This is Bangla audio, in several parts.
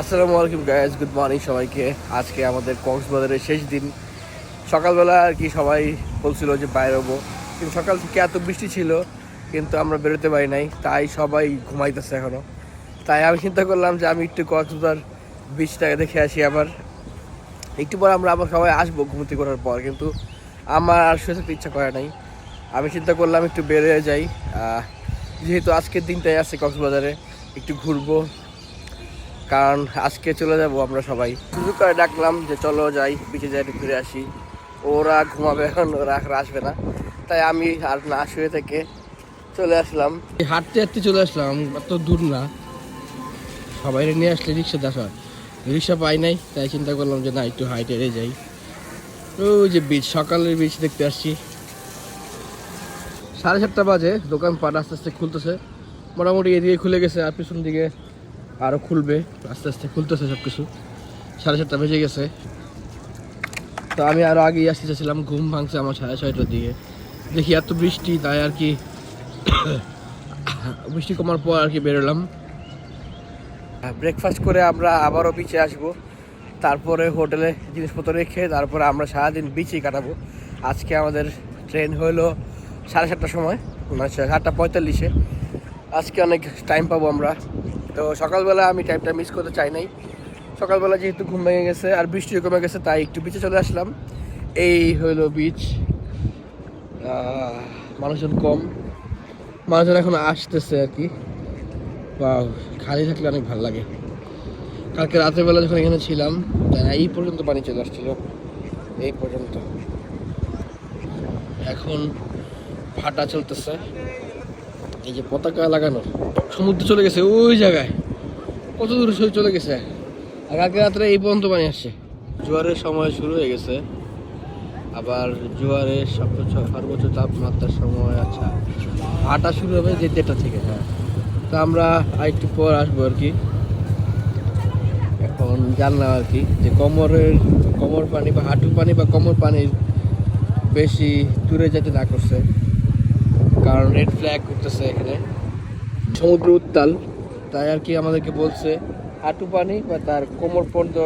আসসালামু আলাইকুম গাইজ গুড মর্নিং সবাইকে। আজকে আমাদের কক্সবাজারের শেষ দিন। সকালবেলা আর কি সবাই বলছিল যে বাইরে হব। কিন্তু সকাল থেকে এত বৃষ্টি ছিল, কিন্তু আমরা বেরোতে পারি নাই। তাই সবাই ঘুমাইতেছে এখনও। তাই আমি চিন্তা করলাম যে আমি একটু কক্সবাজার বিচটাকে দেখে আসি আবার। একটু পর আমরা আবার সবাই আসব ঘুমতি করার পর। কিন্তু আমার আর শুয়ে ইচ্ছা করে নাই। আমি চিন্তা করলাম একটু বেরিয়ে যাই। যেহেতু আজকের দিনটাই আছে কক্সবাজারে, একটু ঘুরবো। কারণ আজকে চলে যাব আমরা সবাই। শুধু করে ডাকলাম যে চলো যাই বিচে যাই, ঘুরে আসি। ওরা ঘুমাবে এখন, ওরা আসবে না। তাই আমি আর না শুয়ে থেকে চলে আসলাম। হাঁটতে হাঁটতে চলে আসলাম, এত দূর না। সবাই নিয়ে আসলে রিক্সা দেখা রিক্সা পাই নাই, তাই চিন্তা করলাম যে না, একটু হাইটে যাই। ওই যে বীজ সকালের বিচ দেখতে আসছি। সাড়ে সাতটা বাজে, দোকানপাট আস্তে আস্তে খুলতেছে। মোটামুটি এদিকে খুলে গেছে, আর পিছন দিকে আরও খুলবে, আস্তে আস্তে খুলতেছে সব কিছু সাড়ে সাতটা বেজে গেছে। তো আমি আরও আগেই আসতে চাইছিলাম ঘুম ভাঙছে আমার সাড়ে ছয়টার দিকে। দেখি এত বৃষ্টি, তাই আর কি বৃষ্টি কমার পর আর কি বেরোলাম ব্রেকফাস্ট করে আমরা আবারও বিচে আসব। তারপরে হোটেলে জিনিসপত্র রেখে, তারপরে আমরা সারাদিন বিচে কাটাবো। আজকে আমাদের ট্রেন হলো সাড়ে সাতটার সময় মানে সাতটা পঁয়তাল্লিশে। আজকে অনেক টাইম পাবো আমরা। তো সকালবেলা আমি টাইমটা মিস করতে চাই নাই। সকালবেলা যেহেতু ঘুম ভেঙে গেছে আর বৃষ্টি কমে গেছে, তাই একটু বিচে চলে আসলাম। এই হলো বিচ মানুষজন কম। মানুষজন এখন আসতেছে আর কি। বা খালি থাকলে অনেক ভালো লাগে। কালকে রাতের বেলা যখন এখানে ছিলাম এই পর্যন্ত পানি চলে আসছিল। এই পর্যন্ত। এখন ফাটা চলতেছে। এই যে পতাকা লাগানো সমুদ্র চলে গেছে ওই জায়গায়। কত দূর চলে গেছে? আর কালকে রাত্রে এই পর্যন্ত পানি আসছে। জোয়ারের সময় শুরু হয়ে গেছে। আবার জোয়ারের সর্বোচ্চ সর্বোচ্চ তাপমাত্রার সময় আচ্ছা ভাটা শুরু হবে যে দেড়টা থেকে হ্যাঁ। তো আমরা আরেকটু পর আসব আর কি। এখন জানলাম আর কি যে কোমরের কোমর পানি বা হাঁটু পানি বা কোমর পানির বেশি দূরে যেতে না করছে। কারণ রেড ফ্ল্যাগ করতেছে এখানে। সমুদ্র উত্তাল, তাই আর কি আমাদেরকে বলছে হাঁটু পানি বা তার কোমর পর্যন্ত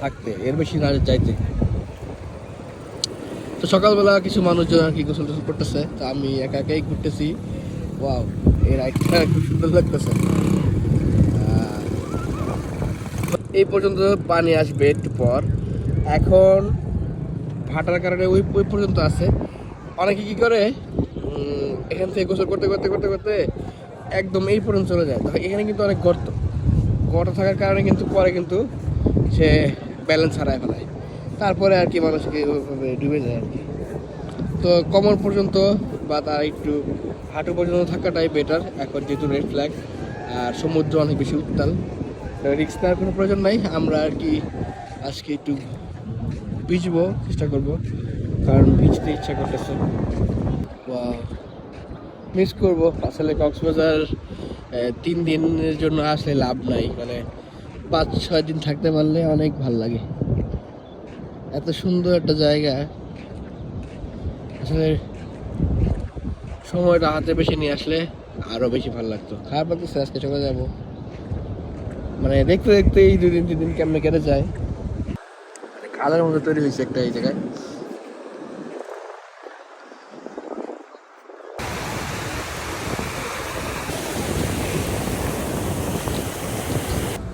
থাকতে, এর বেশি না যাইতে। তো সকালবেলা কিছু মানুষজন আর কি গোসল টোসল করতেছে, তো আমি একা একাই ঘুরতেছি। ওয়াও, এই রাইডটা খুব সুন্দর লাগতেছে। এই পর্যন্ত পানি আসবে একটু পর। এখন ভাটার কারণে ওই ওই পর্যন্ত আছে। অনেকে কি করে এখান থেকে গোসল করতে করতে করতে করতে একদম এই পর্যন্ত চলে যায়। তো এখানে কিন্তু অনেক গর্ত। গর্ত থাকার কারণে কিন্তু পরে কিন্তু সে ব্যালেন্স হারায় ফেলায়। তারপরে আর কি মানুষকে ডুবে যায় আর কি। তো কমর পর্যন্ত বা তার একটু হাঁটু পর্যন্ত থাকাটাই বেটার এখন যেহেতু রেড ফ্ল্যাগ আর সমুদ্র অনেক বেশি উত্তাল রিক্স নেওয়ার কোনো প্রয়োজন নাই। আমরা আর কি আজকে একটু ভিজবো, চেষ্টা করব। কারণ ভিজতে ইচ্ছা করতেছে। মিস করব। আসলে কক্সবাজার তিন দিনের জন্য আসলে লাভ নাই। মানে পাঁচ ছয় দিন থাকতে পারলে অনেক ভালো লাগে। এত সুন্দর একটা জায়গা। আসলে সময়টা হাতে বেশি নিয়ে আসলে আরও বেশি ভালো লাগতো। খারাপ লাগতেছে আজকে চলে যাব। মানে দেখতে দেখতে এই দুদিন তিন দিন কেমনে কেটে যায়। খালের মধ্যে তৈরি হয়েছে একটা এই জায়গায়।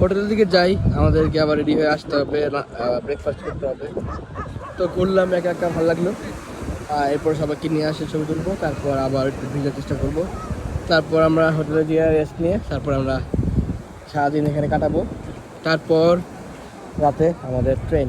হোটেলের দিকে যাই, আমাদেরকে আবার রেডি হয়ে আসতে হবে ব্রেকফাস্ট করতে হবে। তো করলাম একা একা ভালো লাগল। আর এরপর সবাইকে নিয়ে আসে ছবি তুলবো, তারপর আবার একটু ভিজার চেষ্টা করব। তারপর আমরা হোটেলে গিয়ে রেস্ট নিয়ে, তারপর আমরা সারাদিন এখানে কাটাবো। তারপর রাতে আমাদের ট্রেন